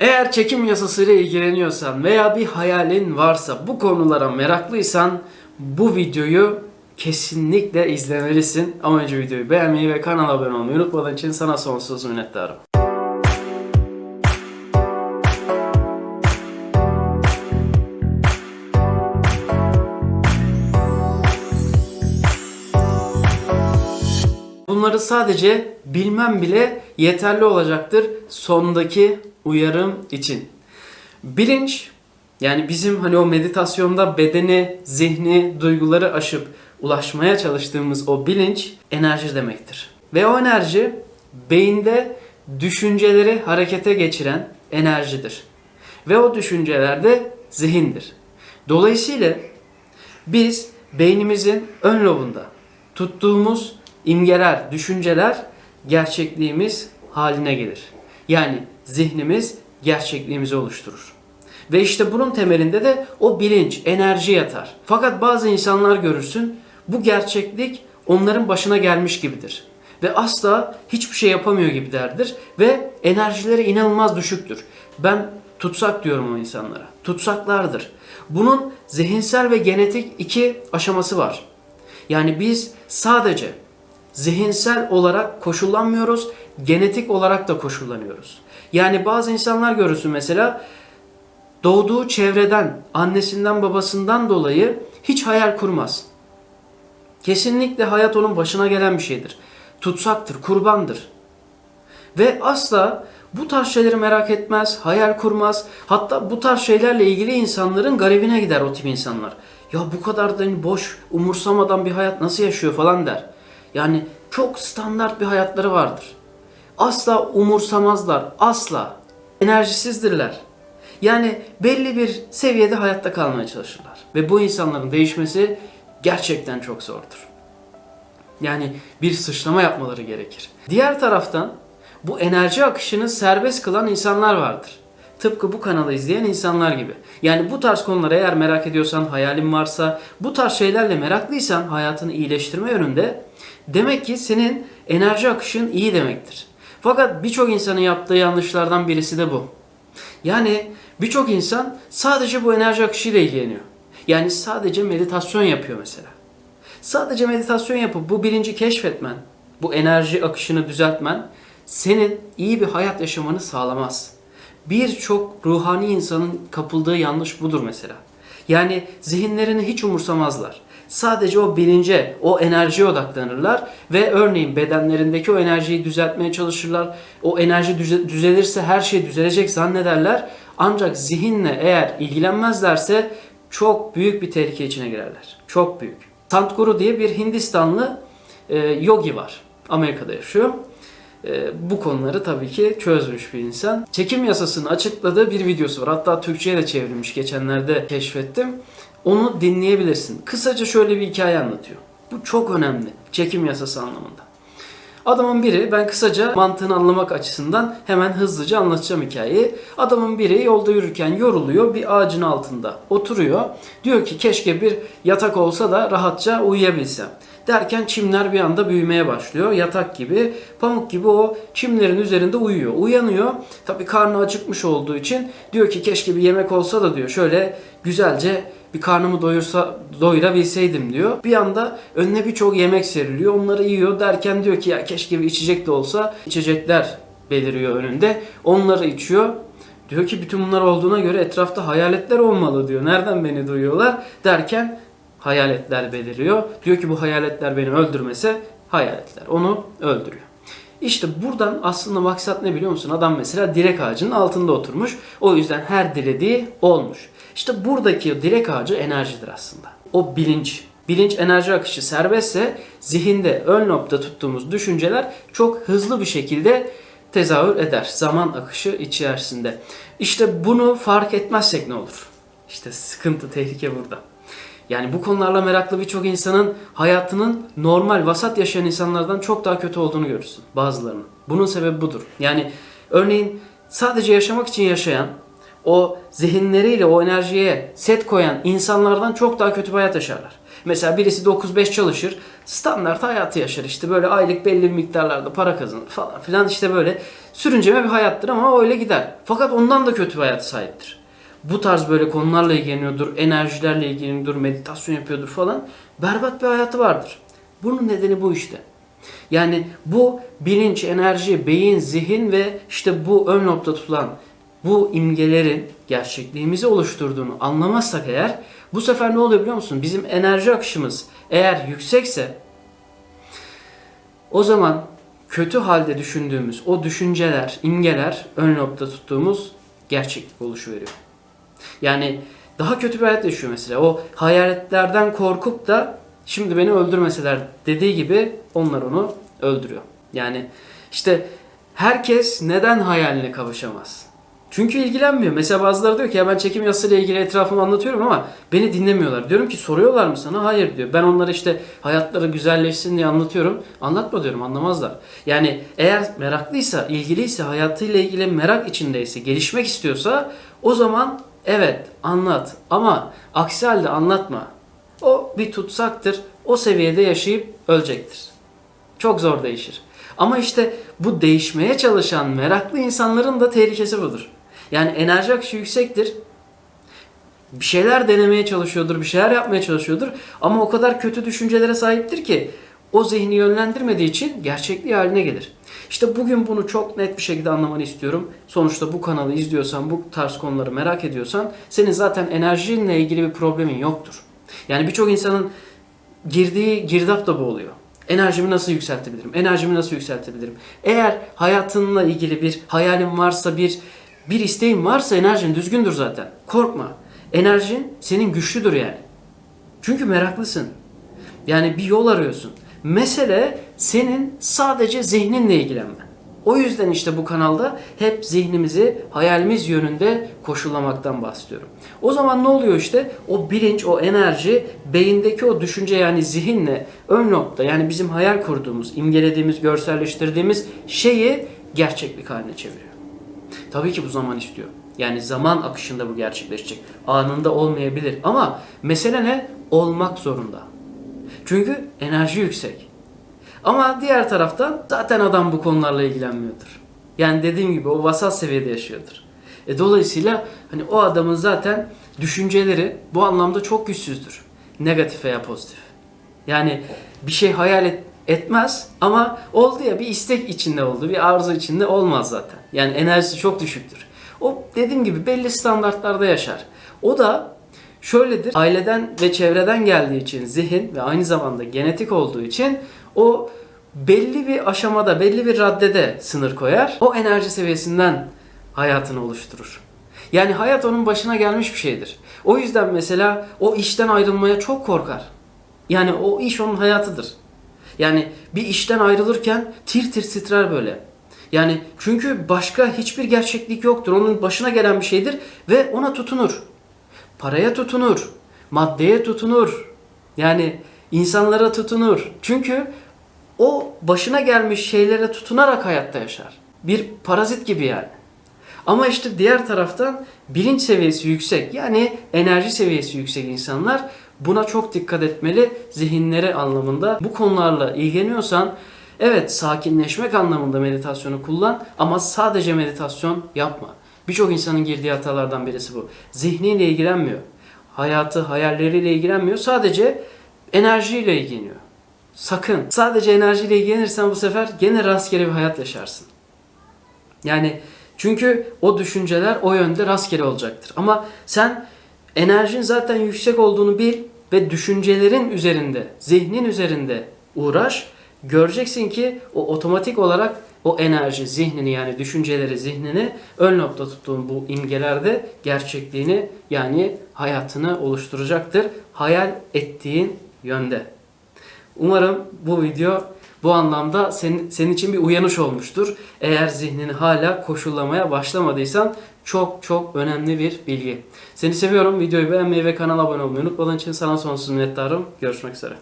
Eğer çekim yasasıyla ilgileniyorsan veya bir hayalin varsa bu konulara meraklıysan bu videoyu kesinlikle izlemelisin. Ama önce videoyu beğenmeyi ve kanala abone olmayı unutmadığın için sana sonsuz minnettarım. Bunları sadece bilmem bile yeterli olacaktır sondaki uyarım için. Bilinç yani bizim hani o meditasyonda bedeni, zihni, duyguları aşıp ulaşmaya çalıştığımız o bilinç enerji demektir. Ve o enerji beyinde düşünceleri harekete geçiren enerjidir. Ve o düşünceler de zihindir. Dolayısıyla biz beynimizin ön lobunda tuttuğumuz imgeler, düşünceler gerçekliğimiz haline gelir. Yani zihnimiz gerçekliğimizi oluşturur. Ve işte bunun temelinde de o bilinç, enerji yatar. Fakat bazı insanlar görürsün bu gerçeklik onların başına gelmiş gibidir. Ve asla hiçbir şey yapamıyor gibilerdir. Ve enerjileri inanılmaz düşüktür. Ben tutsak diyorum o insanlara. Tutsaklardır. Bunun zihinsel ve genetik iki aşaması var. Yani biz sadece zihinsel olarak koşullanmıyoruz, genetik olarak da koşullanıyoruz. Yani bazı insanlar görürsün mesela doğduğu çevreden, annesinden, babasından dolayı hiç hayal kurmaz. Kesinlikle hayat onun başına gelen bir şeydir. Tutsaktır, kurbandır. Ve asla bu tarz şeyleri merak etmez, hayal kurmaz. Hatta bu tarz şeylerle ilgili insanların garibine gider o tip insanlar. Ya bu kadar da hani boş, umursamadan bir hayat nasıl yaşıyor falan der. Yani çok standart bir hayatları vardır. Asla umursamazlar, asla. Enerjisizdirler. Yani belli bir seviyede hayatta kalmaya çalışırlar. Ve bu insanların değişmesi gerçekten çok zordur. Yani bir sıçrama yapmaları gerekir. Diğer taraftan bu enerji akışını serbest kılan insanlar vardır. Tıpkı bu kanalı izleyen insanlar gibi. Yani bu tarz konuları eğer merak ediyorsan, hayalin varsa, bu tarz şeylerle meraklıysan hayatını iyileştirme yönünde demek ki senin enerji akışın iyi demektir. Fakat birçok insanın yaptığı yanlışlardan birisi de bu. Yani birçok insan sadece bu enerji akışıyla ilgileniyor. Yani sadece meditasyon yapıyor mesela. Sadece meditasyon yapıp bu bilinci keşfetmen, bu enerji akışını düzeltmen senin iyi bir hayat yaşamanı sağlamaz. Birçok ruhani insanın kapıldığı yanlış budur mesela. Yani zihinlerini hiç umursamazlar. Sadece o bilince, o enerjiye odaklanırlar ve örneğin bedenlerindeki o enerjiyi düzeltmeye çalışırlar. O enerji düze- düzelirse her şey düzelecek zannederler. Ancak zihinle eğer ilgilenmezlerse çok büyük bir tehlike içine girerler. Çok büyük. Sadhguru diye bir Hindistanlı e, yogi var. Amerika'da yaşıyor. E, bu konuları tabii ki çözmüş bir insan. Çekim yasasını açıkladığı bir videosu var. Hatta Türkçe'ye de çevrilmiş. Geçenlerde keşfettim. Onu dinleyebilirsin. Kısaca şöyle bir hikaye anlatıyor. Bu çok önemli. Çekim yasası anlamında. Adamın biri, ben kısaca mantığını anlamak açısından hemen hızlıca anlatacağım hikayeyi. Adamın biri yolda yürürken yoruluyor, bir ağacın altında oturuyor. Diyor ki keşke bir yatak olsa da rahatça uyuyabilsem. Derken çimler bir anda büyümeye başlıyor. Yatak gibi, pamuk gibi o çimlerin üzerinde uyuyor. Uyanıyor. Tabii karnı acıkmış olduğu için diyor ki keşke bir yemek olsa da diyor şöyle güzelce bir karnımı doyursa doyurabilseydim diyor. Bir anda önüne birçok yemek seriliyor. Onları yiyor derken diyor ki ya keşke bir içecek de olsa. İçecekler beliriyor önünde. Onları içiyor. Diyor ki bütün bunlar olduğuna göre etrafta hayaletler olmalı diyor. Nereden beni duyuyorlar derken hayaletler beliriyor. Diyor ki bu hayaletler beni öldürmese hayaletler onu öldürüyor. İşte buradan aslında maksat ne biliyor musun? Adam mesela direk ağacının altında oturmuş. O yüzden her dilediği olmuş. İşte buradaki direk ağacı enerjidir aslında. O bilinç. Bilinç enerji akışı serbestse zihinde ön nokta tuttuğumuz düşünceler çok hızlı bir şekilde tezahür eder. Zaman akışı içerisinde. İşte bunu fark etmezsek ne olur? İşte sıkıntı, tehlike burada. Yani bu konularla meraklı birçok insanın hayatının normal, vasat yaşayan insanlardan çok daha kötü olduğunu görürsün bazılarının. Bunun sebebi budur. Yani örneğin sadece yaşamak için yaşayan, o zihinleriyle o enerjiye set koyan insanlardan çok daha kötü bir hayat yaşarlar. Mesela birisi 9-5 çalışır, standart hayatı yaşar işte böyle aylık belli miktarlarda para kazanır falan filan işte böyle sürünceme bir hayattır ama öyle gider. Fakat ondan da kötü bir hayata sahiptir. Bu tarz böyle konularla ilgileniyordur, enerjilerle ilgileniyordur, meditasyon yapıyordur falan. Berbat bir hayatı vardır. Bunun nedeni bu işte. Yani bu bilinç, enerji, beyin, zihin ve işte bu ön nokta tutulan bu imgelerin gerçekliğimizi oluşturduğunu anlamazsak eğer bu sefer ne oluyor biliyor musun? Bizim enerji akışımız eğer yüksekse o zaman kötü halde düşündüğümüz o düşünceler, imgeler ön nokta tuttuğumuz gerçeklik oluşuveriyor. Yani daha kötü bir hayat yaşıyor mesela. O hayaletlerden korkup da şimdi beni öldürmeseler dediği gibi onlar onu öldürüyor. Yani işte herkes neden hayaline kavuşamaz? Çünkü ilgilenmiyor. Mesela bazıları diyor ki ya ben çekim yasasıyla ilgili etrafımı anlatıyorum ama beni dinlemiyorlar. Diyorum ki soruyorlar mı sana? Hayır diyor. Ben onlara işte hayatları güzelleşsin diye anlatıyorum. Anlatma diyorum anlamazlar. Yani eğer meraklıysa, ilgiliyse, hayatıyla ilgili merak içindeyse, gelişmek istiyorsa o zaman evet anlat. Ama aksi halde anlatma. O bir tutsaktır. O seviyede yaşayıp ölecektir. Çok zor değişir. Ama işte bu değişmeye çalışan meraklı insanların da tehlikesi budur. Yani enerji akışı yüksektir. Bir şeyler denemeye çalışıyordur, bir şeyler yapmaya çalışıyordur. Ama o kadar kötü düşüncelere sahiptir ki o zihni yönlendirmediği için gerçekliği haline gelir. İşte bugün bunu çok net bir şekilde anlamanı istiyorum. Sonuçta bu kanalı izliyorsan, bu tarz konuları merak ediyorsan senin zaten enerjinle ilgili bir problemin yoktur. Yani birçok insanın girdiği girdap da bu oluyor. Enerjimi nasıl yükseltebilirim? Enerjimi nasıl yükseltebilirim? Eğer hayatınla ilgili bir hayalin varsa, bir bir isteğin varsa enerjin düzgündür zaten. Korkma. Enerjin senin güçlüdür yani. Çünkü meraklısın. Yani bir yol arıyorsun. Mesele senin sadece zihninle ilgilenmen. O yüzden işte bu kanalda hep zihnimizi hayalimiz yönünde koşullamaktan bahsediyorum. O zaman ne oluyor işte? O bilinç, o enerji beyindeki o düşünce yani zihinle ön nokta yani bizim hayal kurduğumuz, imgelediğimiz, görselleştirdiğimiz şeyi gerçeklik haline çeviriyor. Tabii ki bu zaman istiyor. Yani zaman akışında bu gerçekleşecek. Anında olmayabilir ama mesele ne? Olmak zorunda. Çünkü enerji yüksek. Ama diğer taraftan zaten adam bu konularla ilgilenmiyordur. Yani dediğim gibi o vasat seviyede yaşıyordur. E dolayısıyla hani o adamın zaten düşünceleri bu anlamda çok güçsüzdür. Negatif veya pozitif. Yani bir şey hayal et, etmez ama oldu ya bir istek içinde oldu, bir arzu içinde olmaz zaten. Yani enerjisi çok düşüktür. O dediğim gibi belli standartlarda yaşar. O da şöyledir. Aileden ve çevreden geldiği için zihin ve aynı zamanda genetik olduğu için o belli bir aşamada, belli bir raddede sınır koyar. O enerji seviyesinden hayatını oluşturur. Yani hayat onun başına gelmiş bir şeydir. O yüzden mesela o işten ayrılmaya çok korkar. Yani o iş onun hayatıdır. Yani bir işten ayrılırken tir tir titrer böyle. Yani çünkü başka hiçbir gerçeklik yoktur. Onun başına gelen bir şeydir ve ona tutunur. Paraya tutunur. Maddeye tutunur. Yani insanlara tutunur. Çünkü o başına gelmiş şeylere tutunarak hayatta yaşar. Bir parazit gibi yani. Ama işte diğer taraftan bilinç seviyesi yüksek yani enerji seviyesi yüksek insanlar buna çok dikkat etmeli zihinleri anlamında. Bu konularla ilgileniyorsan evet sakinleşmek anlamında meditasyonu kullan ama sadece meditasyon yapma. Birçok insanın girdiği hatalardan birisi bu. Zihniyle ilgilenmiyor. Hayatı, hayalleriyle ilgilenmiyor. Sadece enerjiyle ilgileniyor. Sakın. Sadece enerjiyle ilgilenirsen bu sefer gene rastgele bir hayat yaşarsın. Yani çünkü o düşünceler o yönde rastgele olacaktır. Ama sen enerjin zaten yüksek olduğunu bil ve düşüncelerin üzerinde, zihnin üzerinde uğraş. Göreceksin ki o otomatik olarak o enerji, zihnini yani düşünceleri, zihnini ön nokta tuttuğun bu imgelerde gerçekliğini yani hayatını oluşturacaktır. Hayal ettiğin yönde. Umarım bu video bu anlamda senin, senin için bir uyanış olmuştur. Eğer zihnini hala koşullamaya başlamadıysan çok çok önemli bir bilgi. Seni seviyorum. Videoyu beğenmeyi ve kanala abone olmayı unutmadığın için sana sonsuz minnettarım. Görüşmek üzere.